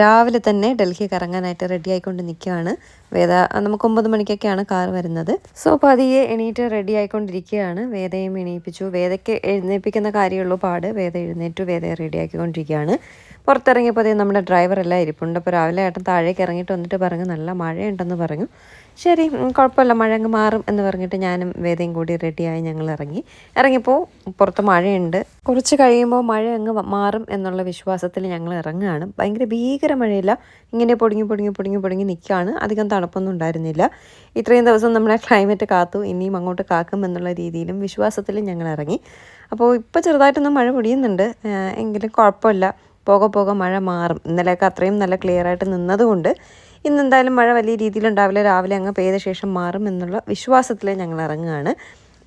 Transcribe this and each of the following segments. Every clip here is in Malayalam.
രാവിലെ തന്നെ ഡൽഹി കറങ്ങാനായിട്ട് റെഡി ആയിക്കൊണ്ട് നിൽക്കുകയാണ് വേദ നമുക്ക് ഒമ്പത് മണിക്കൊക്കെയാണ് കാർ വരുന്നത്. സോ പതിയെ എണീറ്റ് റെഡി ആയിക്കൊണ്ടിരിക്കുകയാണ്. വേദയും എണീപ്പിച്ചു. വേദയ്ക്ക് എഴുന്നേൽപ്പിക്കുന്ന കാര്യമുള്ളൂ പാട്. വേദ എഴുന്നേറ്റു. വേദയെ റെഡി ആക്കിക്കൊണ്ടിരിക്കുകയാണ്. പുറത്തിറങ്ങിയപ്പോൾ നമ്മുടെ ഡ്രൈവറെല്ലാം ഇരിപ്പുണ്ട്. അപ്പോൾ രാവിലെ ഏട്ടൻ താഴേക്ക് ഇറങ്ങിയിട്ട് വന്നിട്ട് പറഞ്ഞു നല്ല മഴയുണ്ടെന്ന് പറഞ്ഞു. ശരി കുഴപ്പമില്ല മഴ അങ്ങ് മാറും എന്ന് പറഞ്ഞിട്ട് ഞാനും വേദയും കൂടി റെഡിയായി ഞങ്ങൾ ഇറങ്ങി. ഇറങ്ങിയപ്പോൾ പുറത്ത് മഴയുണ്ട്. കുറച്ച് കഴിയുമ്പോൾ മഴ അങ്ങ് മാറും എന്നുള്ള വിശ്വാസത്തിൽ ഞങ്ങൾ ഇറങ്ങുകയാണ്. ഭയങ്കര ഭീകര മഴയില്ല. ഇങ്ങനെ പൊടിങ്ങി പൊടിങ്ങി പൊടിങ്ങി പൊടിങ്ങി നിൽക്കുകയാണ്. അധികം തണുപ്പൊന്നും ഉണ്ടായിരുന്നില്ല. ഇത്രയും ദിവസം നമ്മളെ ക്ലൈമറ്റ് കാത്തു. ഇനിയും അങ്ങോട്ട് കാക്കും എന്നുള്ള രീതിയിലും വിശ്വാസത്തിലും ഞങ്ങൾ ഇറങ്ങി. അപ്പോൾ ഇപ്പോൾ ചെറുതായിട്ടൊന്നും മഴ പൊടിയുന്നുണ്ട്. എങ്കിലും കുഴപ്പമില്ല. പോകെ പോകെ മഴ മാറും. ഇന്നലെയൊക്കെ അത്രയും നല്ല ക്ലിയർ ആയിട്ട് നിന്നതുകൊണ്ട് ഇന്ന് എന്തായാലും മഴ വലിയ രീതിയിൽ ഉണ്ടാവില്ല രാവിലെ അങ്ങ് പെയ്ത ശേഷം മാറും എന്നുള്ള വിശ്വാസത്തിൽ ഞങ്ങൾ ഇറങ്ങുകയാണ്.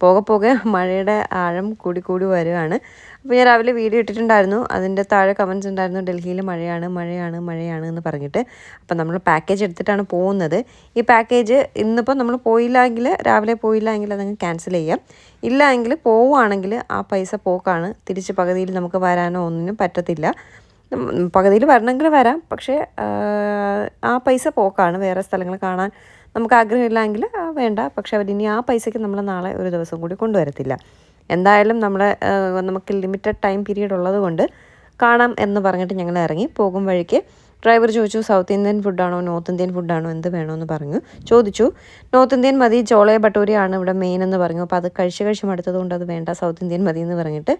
പോകെ പോകെ മഴയുടെ ആഴം കൂടി കൂടി വരികയാണ് അപ്പോൾ ഞാൻ രാവിലെ വീഡിയോ ഇട്ടിട്ടുണ്ടായിരുന്നു. അതിന്റെ താഴെ കമൻസ് ഉണ്ടായിരുന്നു. ഡൽഹിയിൽ മഴയാണ് മഴയാണ് മഴയാണ് എന്ന് പറഞ്ഞിട്ട്. അപ്പോൾ നമ്മൾ പാക്കേജ് എടുത്തിട്ടാണ് പോകുന്നത്. ഈ പാക്കേജ് ഇന്നിപ്പോൾ നമ്മൾ പോയില്ലെങ്കിൽ രാവിലെ പോയില്ലെങ്കിൽ അതങ്ങ് ക്യാൻസൽ ചെയ്യാം. ഇല്ല എങ്കിൽ പോവുകയാണെങ്കിൽ ആ പൈസ പോക്കാണ്. തിരിച്ച് പകുതിയിൽ നമുക്ക് വരാനോ ഒന്നിനും പറ്റത്തില്ല. പകുതിയിൽ വരണമെങ്കിൽ വരാം. പക്ഷേ ആ, പൈസ പോക്കാണ് വേറെ സ്ഥലങ്ങൾ കാണാൻ നമുക്ക് ആഗ്രഹമില്ലെങ്കിൽ വേണ്ട. പക്ഷെ അവരിനി ആ പൈസയ്ക്ക് നമ്മൾ നാളെ ഒരു ദിവസം കൂടി കൊണ്ടുവരത്തില്ല. എന്തായാലും നമ്മളെ നമുക്ക് ലിമിറ്റഡ് ടൈം പീരീഡ് ഉള്ളത് കൊണ്ട് കാണാം എന്ന് പറഞ്ഞിട്ട് ഞങ്ങൾ ഇറങ്ങി പോകും വഴിക്ക്. ഡ്രൈവർ ചോദിച്ചു സൗത്ത് ഇന്ത്യൻ ഫുഡാണോ നോർത്ത് ഇന്ത്യൻ ഫുഡാണോ എന്ത് വേണമെന്ന് പറഞ്ഞു. ചോദിച്ചു നോർത്ത് ഇന്ത്യൻ മതി ചോളെ ഭട്ടൂരിയാണ് ഇവിടെ മെയിൻ എന്ന് പറഞ്ഞു. അപ്പോൾ അത് കഴിച്ച് കഴിച്ച് മടുത്തതുകൊണ്ട് അത് വേണ്ട സൗത്ത് ഇന്ത്യൻ മതി എന്ന് പറഞ്ഞിട്ട്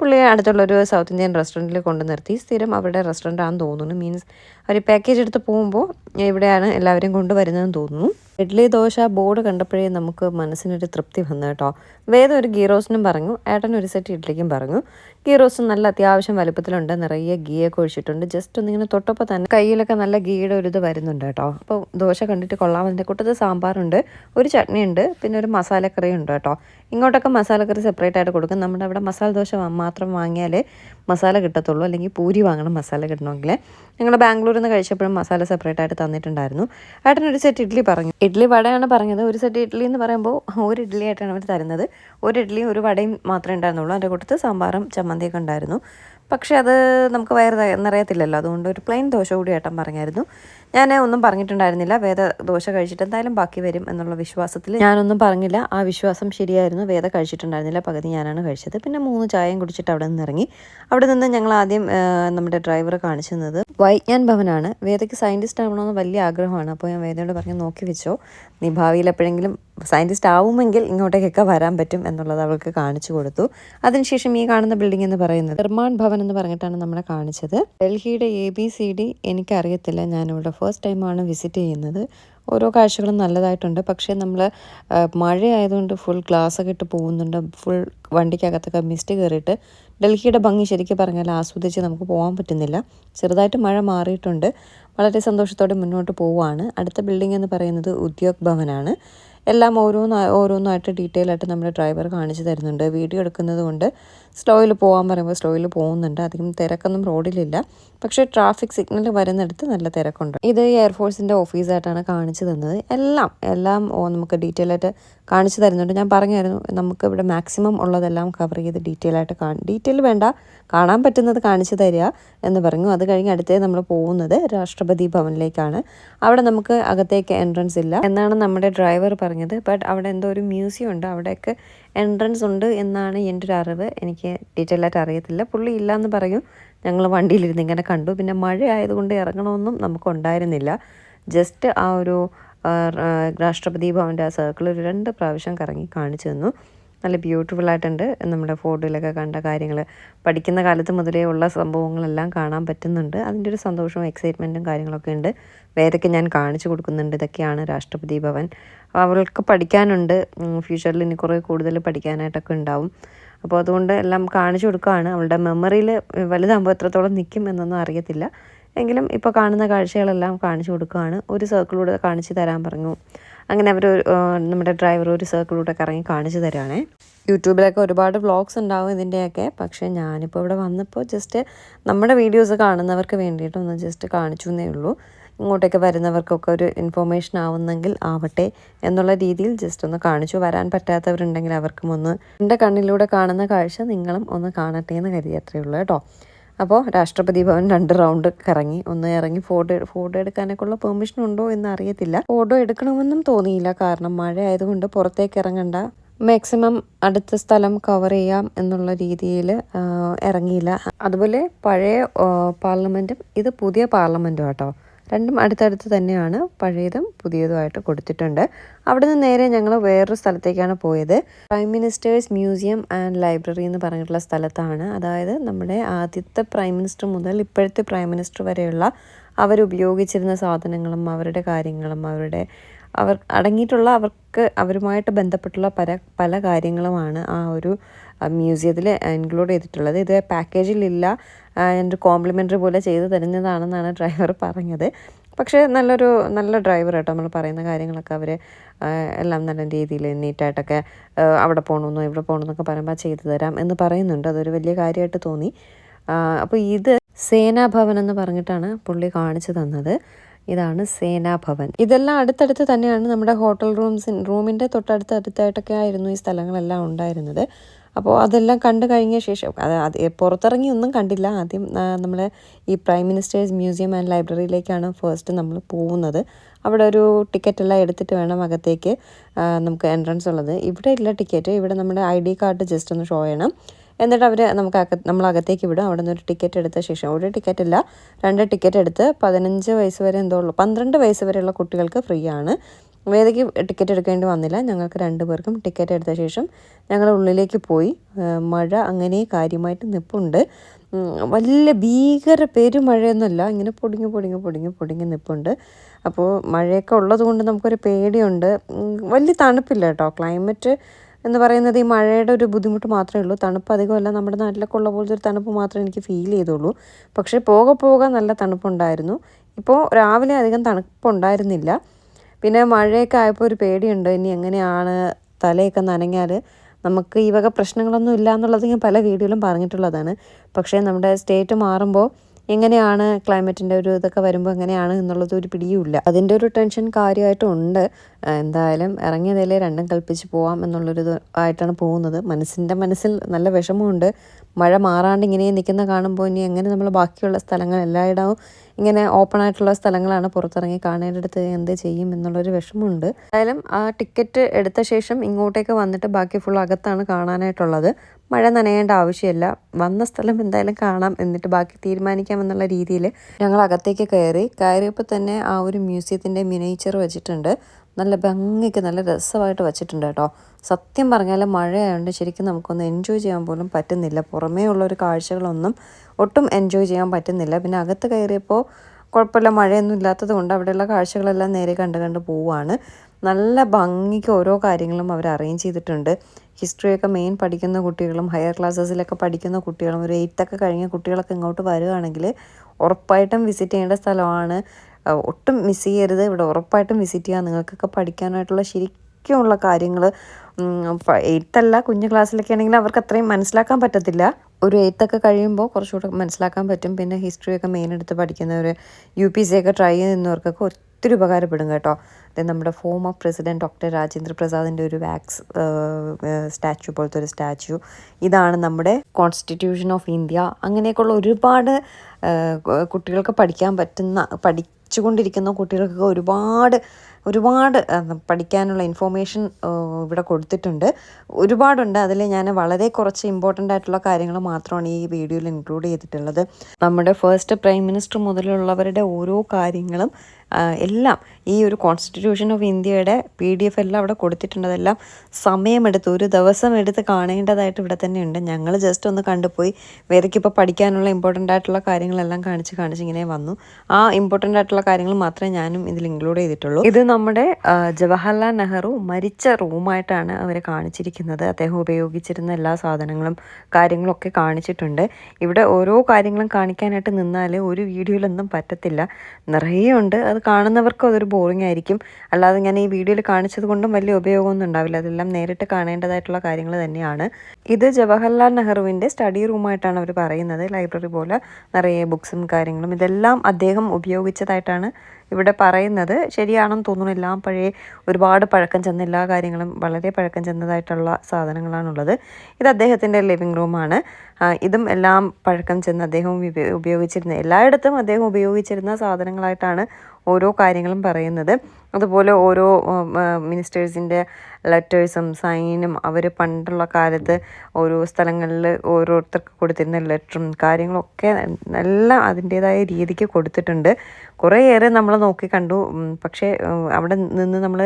പുള്ളിയെ അടുത്തുള്ളൊരു സൗത്ത് ഇന്ത്യൻ റെസ്റ്റോറന്റിൽ കൊണ്ട് നിർത്തി. സ്ഥിരം അവരുടെ റെസ്റ്റോറന്റ് ആണെന്ന് തോന്നുന്നു. മീൻസ് അവർ പാക്കേജ് എടുത്ത് പോകുമ്പോൾ ഇവിടെയാണ് എല്ലാവരും കൊണ്ടുവരുന്നതെന്ന് തോന്നുന്നു. ഇഡ്ഡലി ദോശ ബോർഡ് കണ്ടപ്പോഴേ നമുക്ക് മനസ്സിനൊരു തൃപ്തി വന്നു കേട്ടോ. വേദം ഒരു ഗീ റോസ്റ്റിനും പറഞ്ഞു ഏട്ടൻ ഒരു സെറ്റ് ഇഡ്ഡലിക്കും പറഞ്ഞു. ഗീ റോസ്റ്റ് നല്ല അത്യാവശ്യം വലുപ്പത്തിലുണ്ട് നിറയെ ഗീയൊക്കെ ഒഴിച്ചിട്ടുണ്ട്. ജസ്റ്റ് ഒന്നിങ്ങനെ തൊട്ടപ്പോൾ തന്നെ കയ്യിലൊക്കെ നല്ല ഗീയുടെ ഒരു ഇത് വരുന്നുണ്ട് കേട്ടോ. അപ്പോൾ ദോശ കണ്ടിട്ട് കൊള്ളാം അതിന്റെ കൂട്ടത്തിൽ സാമ്പാറുണ്ട് ഒരു ചട്നി ഉണ്ട് പിന്നെ ഒരു മസാലക്കറി ഉണ്ട് കേട്ടോ. ഇങ്ങോട്ടൊക്കെ മസാലക്കറി സെപ്പറേറ്റ് ആയിട്ട് കൊടുക്കും. നമ്മുടെ അവിടെ മസാല ദോശ മാത്രം വാങ്ങിയാലേ മസാല കിട്ടത്തുള്ളൂ അല്ലെങ്കിൽ പൂരി വാങ്ങണം മസാല കിട്ടണമെങ്കിൽ ഞങ്ങൾ ബാംഗ്ലൂരിൽ നിന്ന് കഴിച്ചപ്പോഴും മസാല സെപ്പറേറ്റ് ആയിട്ട് തന്നിട്ടുണ്ടായിരുന്നു. ഏട്ടൻ ഒരു സെറ്റ് ഇഡ്ഡലി പറഞ്ഞു. ഇഡ്ഡലി വടയാണ് പറഞ്ഞത്. ഒരു സെറ്റ് ഇഡ്ഡലി എന്ന് പറയുമ്പോൾ ഒരു ഇഡ്ഡലി ആയിട്ടാണ് അവർ തരുന്നത്. ഒരു ഇഡ്ഡലിയും ഒരു വടയും മാത്രമേ ഉണ്ടായിരുന്നുള്ളൂ. അതിന്റെ കൂട്ടത്ത് സാമ്പാറും ചമ്മന്തിയൊക്കെ ഉണ്ടായിരുന്നു. പക്ഷേ അത് നമുക്ക് വയറ് നിറയത്തില്ലല്ലോ. അതുകൊണ്ട് ഒരു പ്ലെയിൻ ദോശ കൂടി ഏട്ടൻ പറഞ്ഞായിരുന്നു. ഞാൻ ഒന്നും പറഞ്ഞിട്ടുണ്ടായിരുന്നില്ല. വേദ ദോശ കഴിച്ചിട്ട് എന്തായാലും ബാക്കി വരും എന്നുള്ള വിശ്വാസത്തിൽ ഞാനൊന്നും പറഞ്ഞില്ല. ആ വിശ്വാസം ശരിയായിരുന്നു. വേദ കഴിച്ചിട്ടുണ്ടായിരുന്നില്ല. പകുതി ഞാനാണ് കഴിച്ചത്. പിന്നെ മൂന്ന് ചായയും കുടിച്ചിട്ട് അവിടെ നിന്ന് ഇറങ്ങി. അവിടെ നിന്ന് ഞങ്ങൾ ആദ്യം നമ്മുടെ ഡ്രൈവർ കാണിച്ചു തന്നത്. വൈജ്ഞാൻ ഭവനാണ്. വേദയ്ക്ക് സയന്റിസ്റ്റ് ആവണമെന്ന് വലിയ ആഗ്രഹമാണ്. അപ്പോൾ ഞാൻ വേദയോട് പറഞ്ഞു നോക്കി വെച്ചോ. നീ ഭാവിയിൽ എപ്പോഴെങ്കിലും സയന്റിസ്റ്റ് ആവുമെങ്കിൽ ഇങ്ങോട്ടേക്കൊക്കെ വരാൻ പറ്റും എന്നുള്ളത് അവൾക്ക് കാണിച്ചു കൊടുത്തു. അതിനുശേഷം ഈ കാണുന്ന ബിൽഡിംഗ് എന്ന് പറയുന്നത് നിർമ്മാൺ ഭവൻ എന്ന് പറഞ്ഞിട്ടാണ് നമ്മളെ കാണിച്ചത്. ഡൽഹിയുടെ എ ബി സി ഡി എനിക്കറിയത്തില്ല. ഞാനിവിടെ ഫസ്റ്റ് ടൈമാണ് വിസിറ്റ് ചെയ്യുന്നത്. ഓരോ കാഴ്ചകളും നല്ലതായിട്ടുണ്ട്. പക്ഷേ നമ്മൾ മഴയായതുകൊണ്ട് ഫുൾ ഗ്ലാസ് ഒക്കെ ഇട്ട് പോകുന്നുണ്ട്. ഫുൾ വണ്ടിക്കകത്തൊക്കെ മിസ്റ്റ് കയറിയിട്ട് ഡൽഹിയുടെ ഭംഗി ശരിക്കും പറഞ്ഞാൽ ആസ്വദിച്ച് നമുക്ക് പോകാൻ പറ്റുന്നില്ല. ചെറുതായിട്ട് മഴ മാറിയിട്ടുണ്ട്. വളരെ സന്തോഷത്തോടെ മുന്നോട്ട് പോവുകയാണ്. അടുത്ത ബിൽഡിംഗ് എന്ന് പറയുന്നത് ഉദ്യോഗ് ഭവനാണ്. എല്ലാം ഓരോന്ന് ഓരോന്നായിട്ട് ഡീറ്റെയിൽ ആയിട്ട് നമ്മുടെ ഡ്രൈവർ കാണിച്ചു തരുന്നുണ്ട്. വീഡിയോ എടുക്കുന്നത് കൊണ്ട് സ്ലോയിൽ പോകാൻ പറയുമ്പോൾ സ്ലോയിൽ പോകുന്നുണ്ട്. അധികം തിരക്കൊന്നും റോഡിലില്ല. പക്ഷേ ട്രാഫിക് സിഗ്നൽ വരുന്നിടത്ത് നല്ല തിരക്കുണ്ട്. ഇത് എയർഫോഴ്സിന്റെ ഓഫീസായിട്ടാണ് കാണിച്ചു തന്നത്. എല്ലാം എല്ലാം നമുക്ക് ഡീറ്റെയിൽ ആയിട്ട് കാണിച്ചു തരുന്നുണ്ട്. ഞാൻ പറഞ്ഞായിരുന്നു നമുക്ക് ഇവിടെ മാക്സിമം ഉള്ളതെല്ലാം കവർ ചെയ്ത് ഡീറ്റെയിൽ ആയിട്ട് കാണും ഡീറ്റെയിൽ വേണ്ട. കാണാൻ പറ്റുന്നത് കാണിച്ചു തരിക എന്ന് പറഞ്ഞു. അത് കഴിഞ്ഞ് അടുത്തേ നമ്മൾ പോകുന്നത് രാഷ്ട്രപതി ഭവനിലേക്കാണ്. അവിടെ നമുക്ക് അകത്തേക്ക് എൻട്രൻസ് ഇല്ല എന്നാണ് നമ്മുടെ ഡ്രൈവർ പറഞ്ഞത്. ബട്ട് അവിടെ എന്തോ ഒരു മ്യൂസിയം ഉണ്ട്. അവിടെയൊക്കെ എൻട്രൻസ് ഉണ്ട് എന്നാണ് എന്റെ ഒരു അറിവ്. എനിക്ക് ഡീറ്റെയിൽ ആയിട്ട് അറിയത്തില്ല. പുള്ളി ഇല്ല എന്ന് പറയും. ഞങ്ങൾ വണ്ടിയിലിരുന്ന് ഇങ്ങനെ കണ്ടു. പിന്നെ മഴ ആയതുകൊണ്ട് ഇറങ്ങണമെന്നും നമുക്കുണ്ടായിരുന്നില്ല ജസ്റ്റ് ആ ഒരു രാഷ്ട്രപതി ഭവന്റെ ആ സർക്കിൾ ഒരു രണ്ട് പ്രാവശ്യം കറങ്ങി കാണിച്ചു തന്നു. നല്ല ബ്യൂട്ടിഫുൾ ആയിട്ടുണ്ട്. നമ്മുടെ ഫോട്ടോയിലൊക്കെ കണ്ട കാര്യങ്ങൾ. പഠിക്കുന്ന കാലത്ത് മുതലേ ഉള്ള സംഭവങ്ങളെല്ലാം കാണാൻ പറ്റുന്നുണ്ട്. അതിന്റെ ഒരു സന്തോഷവും എക്സൈറ്റ്മെന്റും കാര്യങ്ങളൊക്കെ ഉണ്ട്. വേദയ്ക്ക് ഞാൻ കാണിച്ചു കൊടുക്കുന്നുണ്ട്. ഇതൊക്കെയാണ് രാഷ്ട്രപതി ഭവൻ. അവൾക്ക് പഠിക്കാനുണ്ട്. ഫ്യൂച്ചറിൽ ഇനി കുറേ കൂടുതൽ പഠിക്കാനായിട്ടൊക്കെ ഉണ്ടാവും. അപ്പോൾ അതുകൊണ്ട് എല്ലാം കാണിച്ചു കൊടുക്കുകയാണ്. അവളുടെ മെമ്മറിയിൽ വലുതാകുമ്പോൾ എത്രത്തോളം നിൽക്കും എന്നൊന്നും അറിയത്തില്ല. എങ്കിലും ഇപ്പോൾ കാണുന്ന കാഴ്ചകളെല്ലാം കാണിച്ചു കൊടുക്കുകയാണ്. ഒരു സർക്കിളിലൂടെ കാണിച്ചു തരാൻ പറഞ്ഞു. അങ്ങനെ അവർ നമ്മുടെ ഡ്രൈവർ ഒരു സർക്കിളിലൂടെ കറങ്ങി കാണിച്ചു തരാണേ. യൂട്യൂബിലൊക്കെ ഒരുപാട് വ്ളോഗ്സ് ഉണ്ടാവും ഇതിന്റെയൊക്കെ പക്ഷേ ഞാനിപ്പോൾ ഇവിടെ വന്നപ്പോൾ ജസ്റ്റ് നമ്മുടെ വീഡിയോസ് കാണുന്നവർക്ക് വേണ്ടിയിട്ടൊന്ന് ജസ്റ്റ് കാണിച്ചു എന്നേ ഉള്ളൂ. ഇങ്ങോട്ടേക്ക് വരുന്നവർക്കൊക്കെ ഒരു ഇൻഫോർമേഷൻ ആവുന്നെങ്കിൽ ആവട്ടെ എന്നുള്ള രീതിയിൽ ജസ്റ്റ് ഒന്ന് കാണിച്ചു വരാൻ പറ്റാത്തവരുണ്ടെങ്കിൽ അവർക്കും ഒന്ന് എന്റെ കണ്ണിലൂടെ കാണുന്ന കാഴ്ച നിങ്ങളും ഒന്ന് കാണട്ടെ എന്ന് കരുതി അത്രയേ ഉള്ളൂ കേട്ടോ. അപ്പോൾ രാഷ്ട്രപതി ഭവൻ രണ്ട് റൗണ്ട് കറങ്ങി. ഒന്ന് ഇറങ്ങി ഫോട്ടോ ഫോട്ടോ എടുക്കാനൊക്കെയുള്ള പെർമിഷൻ ഉണ്ടോ എന്ന് അറിയത്തില്ല ഫോട്ടോ എടുക്കണമെന്നും തോന്നിയില്ല. കാരണം മഴ ആയതുകൊണ്ട് പുറത്തേക്ക് ഇറങ്ങണ്ട. മാക്സിമം അടുത്ത സ്ഥലം കവർ ചെയ്യാം എന്നുള്ള രീതിയിൽ ഇറങ്ങിയില്ല. അതുപോലെ പഴയ പാർലമെന്റും ഇത് പുതിയ പാർലമെന്റും കേട്ടോ രണ്ടും അടുത്തടുത്ത് തന്നെയാണ് പഴയതും പുതിയതുമായിട്ട് കൊടുത്തിട്ടുണ്ട്. അവിടെ നിന്ന് നേരെ ഞങ്ങൾ വേറൊരു സ്ഥലത്തേക്കാണ് പോയത്. Prime ministers museum and library എന്ന് പറഞ്ഞിട്ടുള്ള സ്ഥലത്താണ്. അതായത് നമ്മുടെ ആദ്യത്തെ പ്രൈം മിനിസ്റ്റർ മുതൽ ഇപ്പോഴത്തെ പ്രൈം മിനിസ്റ്റർ വരെയുള്ള അവരുപയോഗിച്ചിരുന്ന സാധനങ്ങളും അവരുടെ കാര്യങ്ങളും അവരുടെ അവർ അടങ്ങിയിട്ടുള്ള അവർക്ക് അവരുമായിട്ട് ബന്ധപ്പെട്ടുള്ള പല പല കാര്യങ്ങളുമാണ് ആ ഒരു മ്യൂസിയത്തിൽ ഇൻക്ലൂഡ് ചെയ്തിട്ടുള്ളത്. ഇത് പാക്കേജിലില്ല. എന്റെ കോംപ്ലിമെന്ററി പോലെ ചെയ്തു തരുന്നതാണെന്നാണ് ഡ്രൈവർ പറഞ്ഞത്. പക്ഷേ നല്ലൊരു നല്ല ഡ്രൈവർ കേട്ടോ. നമ്മൾ പറയുന്ന കാര്യങ്ങളൊക്കെ അവർ എല്ലാം നല്ല രീതിയിൽ നീറ്റായിട്ടൊക്കെ അവിടെ പോകണമെന്നോ ഇവിടെ പോകണമെന്നൊക്കെ പറയുമ്പോൾ ചെയ്തു തരാം എന്ന് പറയുന്നുണ്ട്. അതൊരു വലിയ കാര്യമായിട്ട് തോന്നി. അപ്പോൾ ഇത് സേനാഭവൻ എന്ന് പറഞ്ഞിട്ടാണ് പുള്ളി കാണിച്ചു തന്നത്. ഇതാണ് സേനാഭവൻ ഇതെല്ലാം അടുത്തടുത്ത് തന്നെയാണ് നമ്മുടെ ഹോട്ടൽ റൂംസ് റൂമിന്റെ തൊട്ടടുത്ത് അടുത്തായിട്ടൊക്കെ ആയിരുന്നു ഈ സ്ഥലങ്ങളെല്ലാം ഉണ്ടായിരുന്നത്. അപ്പോൾ അതെല്ലാം കണ്ടു കഴിഞ്ഞ ശേഷം അത് അത് പുറത്തിറങ്ങി ഒന്നും കണ്ടില്ല. ആദ്യം നമ്മൾ ഈ പ്രൈം മിനിസ്റ്റേഴ്സ് മ്യൂസിയം ആൻഡ് ലൈബ്രറിയിലേക്കാണ് ഫസ്റ്റ് നമ്മൾ പോകുന്നത്. അവിടെ ഒരു ടിക്കറ്റ് എല്ലാം എടുത്തിട്ട് വേണം അകത്തേക്ക് നമുക്ക് എൻട്രൻസ് ഉള്ളത്. ഇവിടെ ഇല്ല ടിക്കറ്റ് ഇവിടെ നമ്മുടെ ഐ ഡി കാർഡ് ജസ്റ്റ് ഒന്ന് ഷോ ചെയ്യണം. എന്നിട്ട് അവർ നമുക്ക് അക നമ്മൾ അകത്തേക്ക് വിടും. അവിടെ നിന്ന് ഒരു ടിക്കറ്റ് എടുത്ത ശേഷം ഒരു ടിക്കറ്റ് ഇല്ല രണ്ട് ടിക്കറ്റ് എടുത്ത് പതിനഞ്ച് വയസ്സ് വരെ എന്തോ ഉള്ളൂ പന്ത്രണ്ട് വയസ്സ് വരെയുള്ള കുട്ടികൾക്ക് ഫ്രീ ആണ്. വേദയ്ക്ക് ടിക്കറ്റ് എടുക്കേണ്ടി വന്നില്ല. ഞങ്ങൾക്ക് രണ്ടു പേർക്കും ടിക്കറ്റ് എടുത്ത ശേഷം ഞങ്ങൾ ഉള്ളിലേക്ക് പോയി. മഴ അങ്ങനെ കാര്യമായിട്ട് നിൽപ്പുണ്ട് വലിയ ഭീകര പെരുമഴയൊന്നുമല്ല. ഇങ്ങനെ പൊടിഞ്ഞ് പൊടിഞ്ഞ് പൊടിഞ്ഞ് പൊടിഞ്ഞ് നിപ്പുണ്ട്. അപ്പോൾ മഴയൊക്കെ ഉള്ളത് കൊണ്ട് നമുക്കൊരു പേടിയുണ്ട്. വലിയ തണുപ്പില്ല കേട്ടോ. ക്ലൈമറ്റ് എന്ന് പറയുന്നത് ഈ മഴയുടെ ഒരു ബുദ്ധിമുട്ട് മാത്രമേ ഉള്ളൂ. തണുപ്പ് അധികമല്ല. നമ്മുടെ നാട്ടിലൊക്കെ ഉള്ള പോലത്തെ ഒരു തണുപ്പ് മാത്രമേ എനിക്ക് ഫീൽ ചെയ്തുള്ളൂ. പക്ഷേ പോകെ പോകെ നല്ല തണുപ്പുണ്ടായിരുന്നു. ഇപ്പോൾ രാവിലെ അധികം തണുപ്പുണ്ടായിരുന്നില്ല. പിന്നെ മഴയൊക്കെ ആയപ്പോൾ ഒരു പേടിയുണ്ട്. ഇനി എങ്ങനെയാണ് തലയൊക്കെ നനഞ്ഞാൽ നമുക്ക് ഈ വക പ്രശ്നങ്ങളൊന്നും ഇല്ല എന്നുള്ളത് ഞാൻ പല വീഡിയോയിലും പറഞ്ഞിട്ടുള്ളതാണ്. പക്ഷേ നമ്മുടെ സ്റ്റേറ്റ് മാറുമ്പോൾ എങ്ങനെയാണ് ക്ലൈമറ്റിന്റെ ഒരു ഇതൊക്കെ വരുമ്പോൾ എങ്ങനെയാണ് എന്നുള്ളത് ഒരു പിടിയുമില്ല അതിന്റെ ഒരു ടെൻഷൻ കാര്യമായിട്ടും ഉണ്ട്. എന്തായാലും ഇറങ്ങിയതിലെ രണ്ടും കൽപ്പിച്ച് പോവാം എന്നുള്ളൊരു ആയിട്ടാണ് പോകുന്നത്. മനസ്സിന്റെ മനസ്സിൽ നല്ല വിഷമമുണ്ട്. മഴ മാറാണ്ട് ഇങ്ങനെ നിൽക്കുന്ന കാണുമ്പോൾ ഇനി എങ്ങനെ നമ്മൾ ബാക്കിയുള്ള സ്ഥലങ്ങൾ എല്ലായിടവും ഇങ്ങനെ ഓപ്പൺ ആയിട്ടുള്ള സ്ഥലങ്ങളാണ് പുറത്തിറങ്ങി കാണേണ്ടടുത്ത് എന്ത് ചെയ്യും എന്നുള്ളൊരു വിഷമമുണ്ട്. എന്തായാലും ആ ടിക്കറ്റ് എടുത്ത ശേഷം ഇങ്ങോട്ടേക്ക് വന്നിട്ട് ബാക്കി ഫുൾ അകത്താണ് കാണാനായിട്ടുള്ളത്. മഴ നനയേണ്ട ആവശ്യമില്ല. വന്ന സ്ഥലം എന്തായാലും കാണാം എന്നിട്ട് ബാക്കി തീരുമാനിക്കാം എന്നുള്ള രീതിയിൽ ഞങ്ങൾ അകത്തേക്ക് കയറി. കയറിയപ്പോൾ തന്നെ ആ ഒരു മ്യൂസിയത്തിന്റെ മിനേച്ചർ വെച്ചിട്ടുണ്ട്. നല്ല ഭംഗിക്ക് നല്ല രസമായിട്ട് വെച്ചിട്ടുണ്ട് കേട്ടോ. സത്യം പറഞ്ഞാൽ മഴയായതുകൊണ്ട് ശരിക്കും നമുക്കൊന്ന് എൻജോയ് ചെയ്യാൻ പോലും പറ്റുന്നില്ല. പുറമേ ഉള്ള ഒരു കാഴ്ചകളൊന്നും ഒട്ടും എൻജോയ് ചെയ്യാൻ പറ്റുന്നില്ല. പിന്നെ അകത്ത് കയറിയപ്പോൾ കുഴപ്പമില്ല മഴയൊന്നും ഇല്ലാത്തത് കൊണ്ട് അവിടെയുള്ള കാഴ്ചകളെല്ലാം നേരെ കണ്ട് കണ്ട് പോവുകയാണ്. നല്ല ഭംഗിക്ക് ഓരോ കാര്യങ്ങളും അവർ അറേഞ്ച് ചെയ്തിട്ടുണ്ട്. ഹിസ്റ്ററിയൊക്കെ മെയിൻ പഠിക്കുന്ന കുട്ടികളും ഹയർ ക്ലാസ്സസിലൊക്കെ പഠിക്കുന്ന കുട്ടികളും ഒരു എയ്ത്തൊക്കെ കഴിഞ്ഞ കുട്ടികളൊക്കെ ഇങ്ങോട്ട് വരികയാണെങ്കിൽ ഉറപ്പായിട്ടും വിസിറ്റ് ചെയ്യേണ്ട സ്ഥലമാണ്. ഒട്ടും മിസ് ചെയ്യരുത്. ഇവിടെ ഉറപ്പായിട്ടും വിസിറ്റ് ചെയ്യാം. നിങ്ങൾക്കൊക്കെ പഠിക്കാനായിട്ടുള്ള ശരിക്കുമുള്ള കാര്യങ്ങൾ എയ്ത്തല്ല കുഞ്ഞു ക്ലാസ്സിലൊക്കെ ആണെങ്കിൽ അവർക്ക് അത്രയും മനസ്സിലാക്കാൻ പറ്റത്തില്ല. ഒരു എയ്ത്തൊക്കെ കഴിയുമ്പോൾ കുറച്ചുകൂടെ മനസ്സിലാക്കാൻ പറ്റും. പിന്നെ ഹിസ്റ്ററി ഒക്കെ മെയിൻ എടുത്ത് പഠിക്കുന്നവർ യു പി സി ഒക്കെ ട്രൈ ചെയ്യുന്നവർക്കൊക്കെ ഒത്തിരി ഉപകാരപ്പെടും കേട്ടോ. അത് നമ്മുടെ form of president doctor Rajendra പ്രസാദിന്റെ ഒരു വാക്സ് സ്റ്റാച്ചു പോലത്തെ ഒരു സ്റ്റാച്ചു ഇതാണ് നമ്മുടെ കോൺസ്റ്റിറ്റ്യൂഷൻ ഓഫ് ഇന്ത്യ അങ്ങനെയൊക്കെയുള്ള ഒരുപാട് കുട്ടികൾക്ക് പഠിക്കാൻ പറ്റുന്ന പഠിച്ചുകൊണ്ടിരിക്കുന്ന കുട്ടികൾക്കൊക്കെ ഒരുപാട് ഒരുപാട് പഠിക്കാനുള്ള ഇൻഫോർമേഷൻ ഇവിടെ കൊടുത്തിട്ടുണ്ട്. ഒരുപാടുണ്ട്. അതിൽ ഞാൻ വളരെ കുറച്ച് ഇമ്പോർട്ടന്റ് ആയിട്ടുള്ള കാര്യങ്ങൾ മാത്രമാണ് ഈ വീഡിയോയിൽ ഇൻക്ലൂഡ് ചെയ്തിട്ടുള്ളത്. നമ്മുടെ ഫസ്റ്റ് പ്രൈം മിനിസ്റ്റർ മുതലുള്ളവരുടെ ഓരോ കാര്യങ്ങളും എല്ലാം ഈ ഒരു കോൺസ്റ്റിറ്റ്യൂഷൻ ഓഫ് ഇന്ത്യയുടെ പി ഡി എഫ് എല്ലാം അവിടെ കൊടുത്തിട്ടുണ്ട്. അതെല്ലാം സമയമെടുത്ത് ഒരു ദിവസം എടുത്ത് കാണേണ്ടതായിട്ട് ഇവിടെ തന്നെ ഉണ്ട്. ഞങ്ങൾ ജസ്റ്റ് ഒന്ന് കണ്ടുപോയി വേദയ്ക്കിപ്പോൾ പഠിക്കാനുള്ള ഇമ്പോർട്ടന്റ് ആയിട്ടുള്ള കാര്യങ്ങളെല്ലാം കാണിച്ച് കാണിച്ച് ഇങ്ങനെ വന്നു. ആ ഇമ്പോർട്ടന്റ് ആയിട്ടുള്ള കാര്യങ്ങൾ മാത്രമേ ഞാനും ഇതിൽ ഇൻക്ലൂഡ് ചെയ്തിട്ടുള്ളൂ. ഇത് നമ്മുടെ ജവഹർലാൽ നെഹ്റു മരിച്ച റൂമായിട്ടാണ് അവർ കാണിച്ചിരിക്കുന്നത്. അദ്ദേഹം ഉപയോഗിച്ചിരുന്ന എല്ലാ സാധനങ്ങളും കാര്യങ്ങളൊക്കെ കാണിച്ചിട്ടുണ്ട്. ഇവിടെ ഓരോ കാര്യങ്ങളും കാണിക്കാനായിട്ട് നിന്നാൽ ഒരു വീഡിയോയിലൊന്നും പറ്റത്തില്ല. നിറയെ ഉണ്ട്. അത് കാണുന്നവർക്കും അതൊരു ബോറിംഗ് ആയിരിക്കും. അല്ലാതെ ഞാൻ ഈ വീഡിയോയിൽ കാണിച്ചത് കൊണ്ടും വലിയ ഉപയോഗമൊന്നും ഉണ്ടാവില്ല. അതെല്ലാം നേരിട്ട് കാണേണ്ടതായിട്ടുള്ള കാര്യങ്ങൾ തന്നെയാണ്. ഇത് ജവഹർലാൽ നെഹ്റുവിന്റെ സ്റ്റഡി റൂമായിട്ടാണ് അവർ പറയുന്നത്. ലൈബ്രറി പോലെ നിറയെ ബുക്സും കാര്യങ്ങളും ഇതെല്ലാം അദ്ദേഹം ഉപയോഗിച്ചതായിട്ടാണ് ഇവിടെ പറയുന്നത് ശരിയാണെന്ന് തോന്നുന്നു. തോന്നുന്നു എല്ലാം പഴയ ഒരുപാട് പഴക്കം ചെന്ന എല്ലാ കാര്യങ്ങളും വളരെ പഴക്കം ചെന്നതായിട്ടുള്ള സാധനങ്ങളാണുള്ളത്. ഇത് അദ്ദേഹത്തിന്റെ ലിവിങ് റൂമാണ്. ഇതും എല്ലാം പഴക്കം ചെന്ന് അദ്ദേഹം ഉപ- ഉപയോഗിച്ചിരുന്ന എല്ലായിടത്തും അദ്ദേഹം ഉപയോഗിച്ചിരുന്ന സാധനങ്ങളായിട്ടാണ് ഓരോ കാര്യങ്ങളും പറയുന്നത്. അതുപോലെ ഓരോ മിനിസ്റ്റേഴ്സിന്റെ ലെറ്റേഴ്സും സൈനും അവർ പണ്ടുള്ള കാലത്ത് ഓരോ സ്ഥലങ്ങളിൽ ഓരോരുത്തർക്ക് കൊടുത്തിരുന്ന ലെറ്ററും കാര്യങ്ങളൊക്കെ എല്ലാം അതിന്റേതായ രീതിക്ക് കൊടുത്തിട്ടുണ്ട്. കുറേയേറെ നമ്മൾ നോക്കി കണ്ടു. പക്ഷേ അവിടെ നിന്ന് നമ്മൾ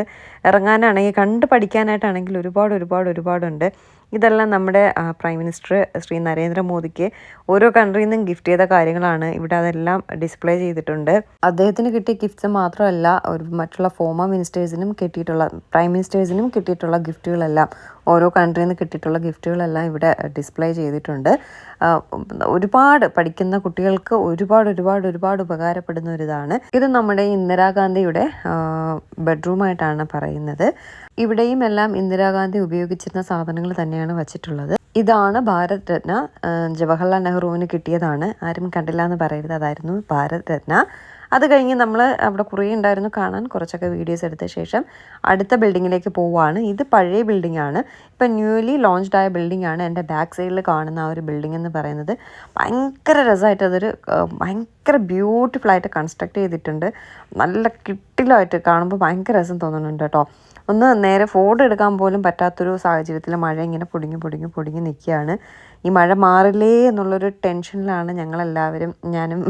ഇറങ്ങാനാണെങ്കിൽ കണ്ട് പഠിക്കാനായിട്ടാണെങ്കിൽ ഒരുപാട് ഒരുപാട് ഒരുപാടുണ്ട്. ഇതെല്ലാം നമ്മുടെ പ്രൈം മിനിസ്റ്റർ ശ്രീ നരേന്ദ്രമോദിക്ക് ഓരോ കൺട്രിയിൽ നിന്നും ഗിഫ്റ്റ് ചെയ്ത കാര്യങ്ങളാണ് ഇവിടെ അതെല്ലാം ഡിസ്പ്ലേ ചെയ്തിട്ടുണ്ട്. അദ്ദേഹത്തിന് കിട്ടിയ ഗിഫ്റ്റ്സ് മാത്രമല്ല ഒരു മറ്റുള്ള ഫോമ മിനിസ്റ്റേഴ്സിനും കിട്ടിയിട്ടുള്ള പ്രൈം മിനിസ്റ്റേഴ്സിനും കിട്ടിയിട്ടുള്ള ഗിഫ്റ്റുകളെല്ലാം ഓരോ കൺട്രിയിൽ നിന്ന് കിട്ടിയിട്ടുള്ള ഗിഫ്റ്റുകളെല്ലാം ഇവിടെ ഡിസ്പ്ലേ ചെയ്തിട്ടുണ്ട്. ഒരുപാട് പഠിക്കുന്ന കുട്ടികൾക്ക് ഒരുപാട് ഒരുപാട് ഒരുപാട് ഉപകാരപ്പെടുന്ന ഒരു ഇതാണ് ഇത് നമ്മുടെ ഇന്ദിരാഗാന്ധിയുടെ ബെഡ്റൂമായിട്ടാണ് പറയുന്നത്. ഇവിടെയും എല്ലാം ഇന്ദിരാഗാന്ധി ഉപയോഗിച്ചിരുന്ന സാധനങ്ങൾ തന്നെയാണ് വച്ചിട്ടുള്ളത്. ഇതാണ് ഭാരത് രത്ന ജവഹർലാൽ നെഹ്റുവിന് കിട്ടിയതാണ്. ആരും കണ്ടില്ല എന്ന് പറയരുത്. അതായിരുന്നു ഭാരത് രത്ന അത് കഴിഞ്ഞ് നമ്മൾ അവിടെ കുറേ ഉണ്ടായിരുന്നു കാണാൻ കുറച്ചൊക്കെ വീഡിയോസ് എടുത്ത ശേഷം അടുത്ത ബിൽഡിങ്ങിലേക്ക് പോവുകയാണ് ഇത് പഴയ ബിൽഡിംഗ് ആണ്. ഇപ്പം ന്യൂലി ലോഞ്ച്ഡ് ആയ ബിൽഡിംഗ് ആണ് എന്റെ ബാക്ക് സൈഡിൽ കാണുന്ന ആ ഒരു ബിൽഡിംഗ് എന്ന് പറയുന്നത്. ഭയങ്കര രസമായിട്ട് അതൊരു ഭയങ്കര ബ്യൂട്ടിഫുൾ ആയിട്ട് കൺസ്ട്രക്ട് ചെയ്തിട്ടുണ്ട്. നല്ല കിട്ടിലായിട്ട് കാണുമ്പോൾ ഭയങ്കര രസം തോന്നുന്നുണ്ട് കേട്ടോ. ഒന്ന് നേരെ ഫോട്ടോ എടുക്കാൻ പോലും പറ്റാത്തൊരു സാഹചര്യത്തിൽ മഴ ഇങ്ങനെ പൊടിഞ്ഞ് പൊടിഞ്ഞ് പൊടിഞ്ഞ് നിൽക്കുകയാണ്. ഈ മഴ മാറില്ലേ എന്നുള്ളൊരു ടെൻഷനിലാണ് ഞങ്ങളെല്ലാവരും. ഞാനും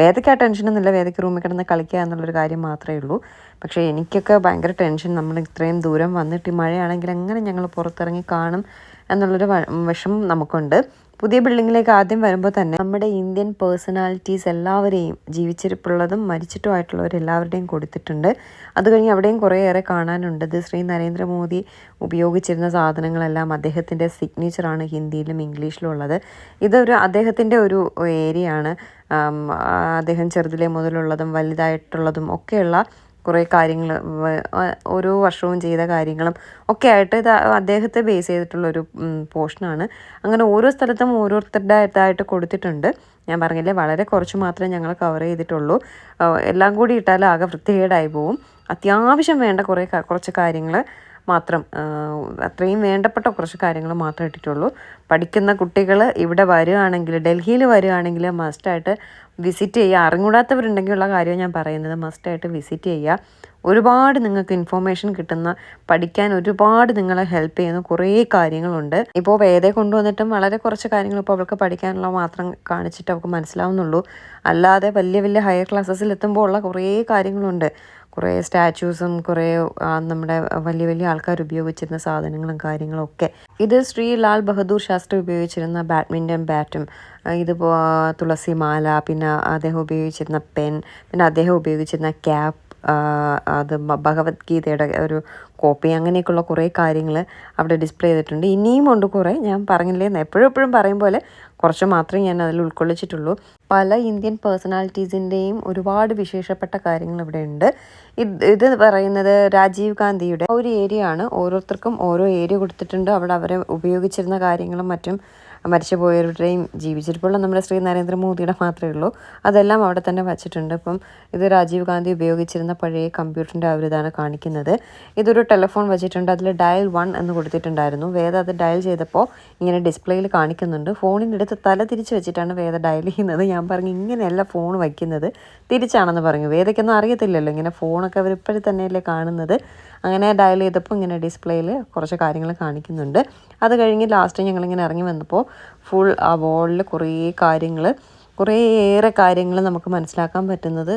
വേദയ്ക്ക് ആ ടെൻഷനൊന്നുമില്ല. വേദയ്ക്ക് റൂമിൽ കിടന്ന് കളിക്കുക എന്നുള്ളൊരു കാര്യം മാത്രമേ ഉള്ളൂ. പക്ഷേ എനിക്കൊക്കെ ഭയങ്കര ടെൻഷൻ. നമ്മൾ ഇത്രയും ദൂരം വന്നിട്ട് ഈ മഴയാണെങ്കിൽ എങ്ങനെ ഞങ്ങൾ പുറത്തിറങ്ങി കാണും എന്നുള്ളൊരു വിഷമം നമുക്കുണ്ട്. പുതിയ ബിൽഡിങ്ങിലേക്ക് ആദ്യം വരുമ്പോൾ തന്നെ നമ്മുടെ ഇന്ത്യൻ പേഴ്സണാലിറ്റീസ് എല്ലാവരെയും ജീവിച്ചിരിപ്പുള്ളതും മരിച്ചിട്ടുമായിട്ടുള്ളവരെല്ലാവരുടെയും കൊടുത്തിട്ടുണ്ട്. അത് കഴിഞ്ഞ് അവിടെയും കുറേയേറെ കാണാനുണ്ട്. ഇത് ശ്രീ നരേന്ദ്രമോദി ഉപയോഗിച്ചിരുന്ന സാധനങ്ങളെല്ലാം അദ്ദേഹത്തിന്റെ സിഗ്നേച്ചറാണ് ഹിന്ദിയിലും ഇംഗ്ലീഷിലും ഉള്ളത്. ഇതൊരു അദ്ദേഹത്തിന്റെ ഒരു ഏരിയയാണ്. അദ്ദേഹം ചെറുതിലെ മുതലുള്ളതും വലുതായിട്ടുള്ളതും ഒക്കെയുള്ള കുറേ കാര്യങ്ങൾ ഓരോ വർഷവും ചെയ്ത കാര്യങ്ങളും ഒക്കെ ആയിട്ട് ഇത് അദ്ദേഹത്തെ ബേസ് ചെയ്തിട്ടുള്ളൊരു പോർഷനാണ് അങ്ങനെ ഓരോ സ്ഥലത്തും ഓരോരുത്തരുടെ ഇതായിട്ട് കൊടുത്തിട്ടുണ്ട്. ഞാൻ പറഞ്ഞില്ലേ വളരെ കുറച്ച് മാത്രമേ ഞങ്ങൾ കവർ ചെയ്തിട്ടുള്ളൂ. എല്ലാം കൂടി ഇട്ടാൽ ആകെ വൃത്തികേടായി പോവും. അത്യാവശ്യം വേണ്ട കുറേ കുറച്ച് കാര്യങ്ങൾ മാത്രം അത്രയും വേണ്ടപ്പെട്ട കുറച്ച് കാര്യങ്ങൾ മാത്രമേ ഇട്ടിട്ടുള്ളൂ. പഠിക്കുന്ന കുട്ടികൾ ഇവിടെ വരികയാണെങ്കിൽ ഡൽഹിയിൽ വരികയാണെങ്കിൽ മസ്റ്റായിട്ട് വിസിറ്റ് ചെയ്യുക. അറിഞ്ഞൂടാത്തവരുണ്ടെങ്കിൽ ഉള്ള കാര്യം ഞാൻ പറയുന്നത്. മസ്റ്റായിട്ട് വിസിറ്റ് ചെയ്യുക. ഒരുപാട് നിങ്ങൾക്ക് ഇൻഫോർമേഷൻ കിട്ടുന്ന പഠിക്കാൻ ഒരുപാട് നിങ്ങളെ ഹെൽപ്പ് ചെയ്യുന്ന കുറേ കാര്യങ്ങളുണ്ട്. ഇപ്പോൾ വേദയെ കൊണ്ടുവന്നിട്ടും വളരെ കുറച്ച് കാര്യങ്ങൾ ഇപ്പോൾ അവൾക്ക് പഠിക്കാനുള്ള മാത്രം കാണിച്ചിട്ട് അവൾക്ക് മനസ്സിലാവുന്നുള്ളൂ. അല്ലാതെ വലിയ വലിയ ഹയർ ക്ലാസ്സസിൽ എത്തുമ്പോൾ ഉള്ള കുറേ കാര്യങ്ങളുണ്ട്. കുറേ സ്റ്റാച്യൂസും കുറേ നമ്മുടെ വലിയ വലിയ ആൾക്കാർ ഉപയോഗിച്ചിരുന്ന സാധനങ്ങളും കാര്യങ്ങളും ഒക്കെ. ഇത് ശ്രീ ലാൽ ബഹദൂർ ശാസ്ത്രി ഉപയോഗിച്ചിരുന്ന ബാഡ്മിന്റൺ ബാറ്റും ഇത് തുളസി മാല പിന്നെ അദ്ദേഹം ഉപയോഗിച്ചിരുന്ന പെൻ പിന്നെ അദ്ദേഹം ഉപയോഗിച്ചിരുന്ന ക്യാപ്പ് അത് ഭഗവത്ഗീതയുടെ ഒരു കോപ്പി അങ്ങനെയൊക്കെയുള്ള കുറേ കാര്യങ്ങൾ അവിടെ ഡിസ്പ്ലേ ചെയ്തിട്ടുണ്ട്. ഇനിയും ഉണ്ട് കുറേ ഞാൻ പറഞ്ഞില്ലേ എപ്പോഴും എപ്പോഴും പറയും പോലെ കുറച്ച് മാത്രമേ ഞാൻ അതിൽ ഉൾക്കൊള്ളിച്ചിട്ടുള്ളൂ. പല ഇന്ത്യൻ പേഴ്സണാലിറ്റീസിന്റെയും ഒരുപാട് വിശേഷപ്പെട്ട കാര്യങ്ങൾ ഇവിടെ ഉണ്ട്. ഇത് ഇത് പറയുന്നത് രാജീവ് ഗാന്ധിയുടെ ഒരു ഏരിയ ആണ് ഓരോരുത്തർക്കും ഓരോ ഏരിയ കൊടുത്തിട്ടുണ്ട്. അവിടെ അവരെ ഉപയോഗിച്ചിരുന്ന കാര്യങ്ങളും മറ്റും മരിച്ചുപോയവരുടെയും ജീവിച്ചിരിപ്പുള്ള നമ്മുടെ ശ്രീ നരേന്ദ്രമോദിയുടെ മാത്രമേ ഉള്ളൂ. അതെല്ലാം അവിടെ തന്നെ വച്ചിട്ടുണ്ട്. അപ്പം ഇത് രാജീവ് ഗാന്ധി ഉപയോഗിച്ചിരുന്ന പഴയ കമ്പ്യൂട്ടറിന്റെ ആ ഒരു ഇതാണ് കാണിക്കുന്നത്. ഇതൊരു ടെലിഫോൺ വെച്ചിട്ടുണ്ട്. അതിൽ ഡയൽ വൺ എന്ന് കൊടുത്തിട്ടുണ്ടായിരുന്നു. വേദ അത് ഡയൽ ചെയ്തപ്പോൾ ഇങ്ങനെ ഡിസ്പ്ലേയിൽ കാണിക്കുന്നുണ്ട്. ഫോണിന്റെ അടുത്ത് തല തിരിച്ച് വെച്ചിട്ടാണ് വേദ ഡയൽ ചെയ്യുന്നത്. ഞാൻ പറഞ്ഞു ഇങ്ങനെയല്ല ഫോൺ വയ്ക്കുന്നത്. തിരിച്ചാണെന്ന് പറഞ്ഞു. വേദയ്ക്കൊന്നും അറിയത്തില്ലല്ലോ. ഇങ്ങനെ ഫോണൊക്കെ അവർ ഇപ്പോഴും തന്നെയല്ലേ കാണുന്നത്. അങ്ങനെ ഡയൽ ചെയ്തപ്പോൾ ഇങ്ങനെ ഡിസ്പ്ലേയിൽ കുറച്ച് കാര്യങ്ങൾ കാണിക്കുന്നുണ്ട്. അത് കഴിഞ്ഞ് ലാസ്റ്റ് ഞങ്ങളിങ്ങനെ ഇറങ്ങി വന്നപ്പോൾ ഫുൾ ആ വോളിൽ കുറേ കാര്യങ്ങൾ കുറേയേറെ കാര്യങ്ങൾ നമുക്ക് മനസ്സിലാക്കാൻ പറ്റുന്നത്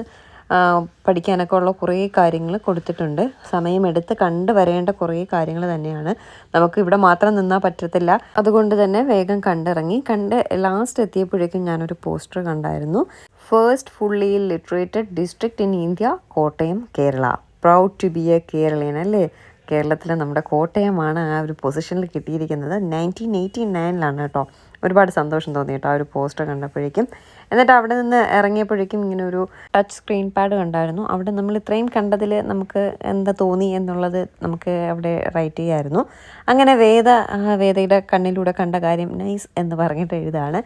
പഠിക്കാനൊക്കെ ഉള്ള കുറേ കാര്യങ്ങൾ കൊടുത്തിട്ടുണ്ട്. സമയമെടുത്ത് കണ്ടു വരേണ്ട കുറേ കാര്യങ്ങൾ തന്നെയാണ്. നമുക്ക് ഇവിടെ മാത്രം നിന്നാൽ പറ്റത്തില്ല. അതുകൊണ്ട് തന്നെ വേഗം കണ്ടിറങ്ങി. കണ്ട് ലാസ്റ്റ് എത്തിയപ്പോഴേക്കും ഞാനൊരു പോസ്റ്റർ കണ്ടായിരുന്നു. First fully literated district in India Kottayam Kerala proud to be a കേരളീയൻ അല്ലേ? കേരളത്തിലെ നമ്മുടെ കോട്ടയമാണ് ആ ഒരു പൊസിഷനിൽ കിട്ടിയിരിക്കുന്നത്. നയന്റീൻ എയ്റ്റി നയനിലാണ് കേട്ടോ. ഒരുപാട് സന്തോഷം തോന്നി കേട്ടോ ആ ഒരു പോസ്റ്റർ കണ്ടപ്പോഴേക്കും. എന്നിട്ട് അവിടെ നിന്ന് ഇറങ്ങിയപ്പോഴേക്കും ഇങ്ങനെ ഒരു ടച്ച് സ്ക്രീൻ പാഡ് കണ്ടായിരുന്നു. അവിടെ നമ്മൾ ഇത്രയും കണ്ടതിൽ നമുക്ക് എന്താ തോന്നി എന്നുള്ളത് നമുക്ക് അവിടെ റൈറ്റ് ചെയ്യായിരുന്നു. അങ്ങനെ വേദ വേദയുടെ കണ്ണിലൂടെ കണ്ട കാര്യം നൈസ് എന്ന് പറഞ്ഞിട്ട് എഴുതാണ്.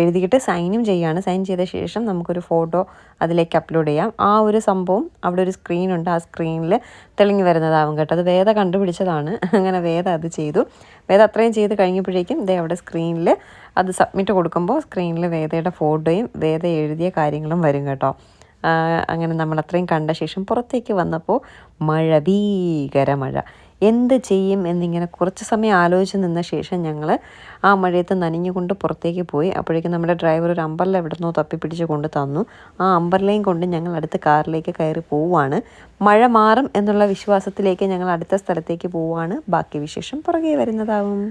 എഴുതിയിട്ട് സൈനും ചെയ്യാണ്. സൈൻ ചെയ്ത ശേഷം നമുക്കൊരു ഫോട്ടോ അതിലേക്ക് അപ്ലോഡ് ചെയ്യാം. ആ ഒരു സംഭവം അവിടെ ഒരു സ്ക്രീനുണ്ട് ആ സ്ക്രീനിൽ തെളിഞ്ഞു വരുന്നതാവും കേട്ടോ. അത് വേദ കണ്ടുപിടിച്ചതാണ്. അങ്ങനെ വേദ അത് ചെയ്തു. വേദ അത്രയും ചെയ്ത് കഴിഞ്ഞപ്പോഴേക്കും ദേ അവിടെ സ്ക്രീനിൽ അത് സബ്മിറ്റ് കൊടുക്കുമ്പോൾ സ്ക്രീനിൽ വേദയുടെ ഫോട്ടോയും വേദ എഴുതിയ കാര്യങ്ങളും വരും കേട്ടോ. അങ്ങനെ നമ്മൾ അത്രയും കണ്ട ശേഷം പുറത്തേക്ക് വന്നപ്പോൾ മഴ ഭീകര മഴ. എന്ത് ചെയ്യും എന്നിങ്ങനെ കുറച്ച് സമയം ആലോചിച്ച് നിന്ന ശേഷം ഞങ്ങൾ ആ മഴയത്ത് നനഞ്ഞുകൊണ്ട് പുറത്തേക്ക് പോയി. അപ്പോഴേക്കും നമ്മുടെ ഡ്രൈവർ ഒരു അമ്പർല എവിടെ നിന്നോ തപ്പിപ്പിടിച്ച് കൊണ്ട് തന്നു. ആ അമ്പർലയും കൊണ്ട് ഞങ്ങൾ അടുത്ത കാറിലേക്ക് കയറി പോവുകയാണ് മഴ മാറും എന്നുള്ള വിശ്വാസത്തിലേക്ക് ഞങ്ങൾ അടുത്ത സ്ഥലത്തേക്ക് പോവുകയാണ് ബാക്കി വിശേഷം പുറകെ വരുന്നതാവും.